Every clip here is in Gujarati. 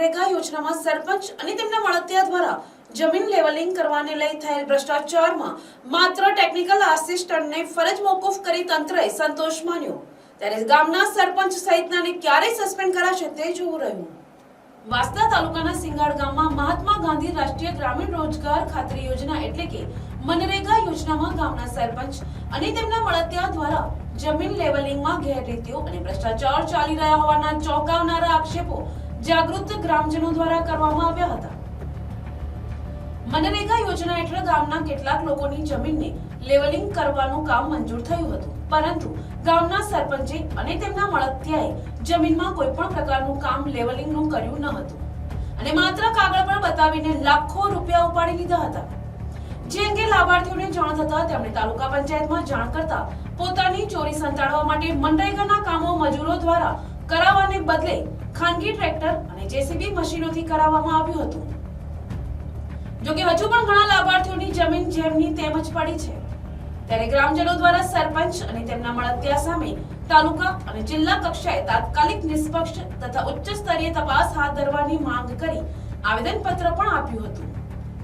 મનરેગા યોજનામાં સરપંચ અને તેમના મળતિયા દ્વારા જમીન લેવલિંગ કરવાને લઈ થયેલ ભ્રષ્ટાચારમાં માત્ર ટેકનિકલ આસિસ્ટન્ટને ફરજ મોકૂફ કરી તંત્રએ સંતોષ માન્યો. ત્યારે ગામના સરપંચ સહિતનાને ક્યારે સસ્પેન્ડ કરાશે તે જોવું રહ્યું. વાસ્તા તાલુકાના સિંગાડ ગામમાં મહાત્મા ગાંધી રાષ્ટ્રીય ગ્રામીણ રોજગાર ખાતરી યોજના એટલે કે મનરેગા યોજનામાં ગામના સરપંચ અને તેમના મળતિયા દ્વારા જમીન લેવલિંગમાં ગેરરીતિઓ અને ભ્રષ્ટાચાર ચાલી રહ્યા હોવાના ચોંકાવનારા આક્ષેપો જાગૃત ગ્રામજનો દ્વારા કરવામાં આવ્યા હતા. મનરેગા યોજના હેઠળ ગામના કેટલાક લોકોની જમીનને લેવલિંગ કરવાનું કામ મંજૂર થયું હતું. પરંતુ ગામના સરપંચે અને તેમના મળતિયાએ જમીનમાં કોઈ પણ પ્રકારનું કામ લેવલિંગનું કર્યું ન હતું. અને માત્ર કાગળ પર બતાવીને લાખો રૂપિયા ઉપાડી લીધા હતા. જે અંગે લાભાર્થીઓને જાણ થતા તેમણે તાલુકા પંચાયતમાં જાણ કરતા પોતાની ચોરી સંતાડવા માટે મનરેગાના કામો મજૂરો દ્વારા કરાવવાને બદલે ખાનગી ટ્રેક્ટર અને જેસીબી મશીનોથી કરાવવામાં આવ્યું હતું. જોકે હજુ પણ ઘણા લાભાર્થીઓની જમીન જેમની તેમ જ પડી છે. ત્યારે ગ્રામજનો દ્વારા સરપંચ અને તેમના મળતિયા સામે તાલુકા અને જિલ્લા કક્ષાએ તાત્કાલિક નિષ્પક્ષ તથા ઉચ્ચ સ્તરીય તપાસ હાથ ધરવાની માંગ કરી આવેદનપત્ર પણ આપ્યું હતું.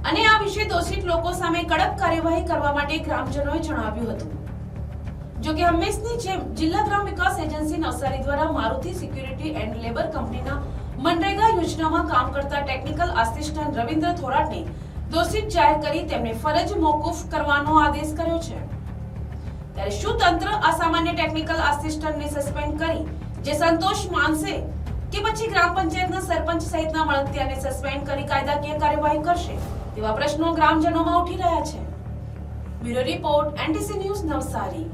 અને આ વિશે દોષિત લોકો સામે કડક કાર્યવાહી કરવા માટે ગ્રામજનોએ જણાવ્યું હતું. જો કે હંમેશની જેમ જિલ્લા નવસારી દ્વારા મારુતિ સિક્યુરિટી એન્ડ લેબર કંપનીના મનરેગા યોજનામાં કામ કરતા ટેકનિકલ આસિસ્ટન્ટ રવિન્દ્ર થોરાટને દોષિત જાહેર કરી તેમને ફરજ મોકૂફ કરવાનો આદેશ કર્યો છે. ત્યારે શું તંત્ર આ સામાન્ય ટેકનિકલ આસિસ્ટન્ટને સસ્પેન્ડ કરી, જે સંતોષ માનશે કે પછી ગ્રામ પંચાયતના સરપંચ સહિતના મળતિયાને સસ્પેન્ડ કરી કાયદાકીય કાર્યવાહી કરશે, તેવા પ્રશ્નો ગ્રામજનોમાં ઉઠી રહ્યા છે. Bureau report, NTC news Navsari.